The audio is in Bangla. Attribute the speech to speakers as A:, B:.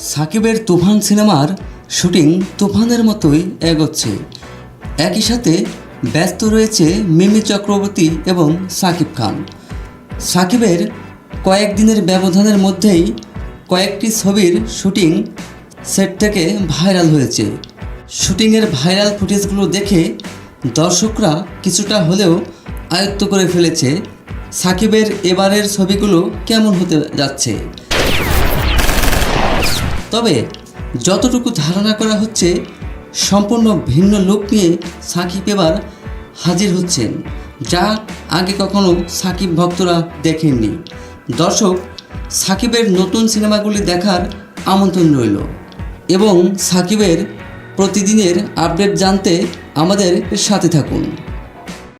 A: সাকিবের তুফান সিনেমার শুটিং তুফানের মতোই এগোচ্ছে। একই সাথে ব্যস্ত রয়েছে মিমি চক্রবর্তী এবং সাকিব খান। সাকিবের কয়েকদিনের ব্যবধানের মধ্যেই কয়েকটি ছবির শুটিং সেট থেকে ভাইরাল হয়েছে। শুটিংয়ের ভাইরাল ফুটেজগুলো দেখে দর্শকরা কিছুটা হলেও আয়ত্ত করে ফেলেছে সাকিবের এবারের ছবিগুলো কেমন হতে যাচ্ছে। তবে যতটুকু ধারণা করা হচ্ছে, সম্পূর্ণ ভিন্ন লোক নিয়ে সাকিব এবার হাজির হচ্ছেন, যা আগে কখনো সাকিব ভক্তরা দেখেননি। দর্শক, সাকিবের নতুন সিনেমাগুলি দেখার আমন্ত্রণ রইল এবং সাকিবের প্রতিদিনের আপডেট জানতে আমাদের সাথে থাকুন।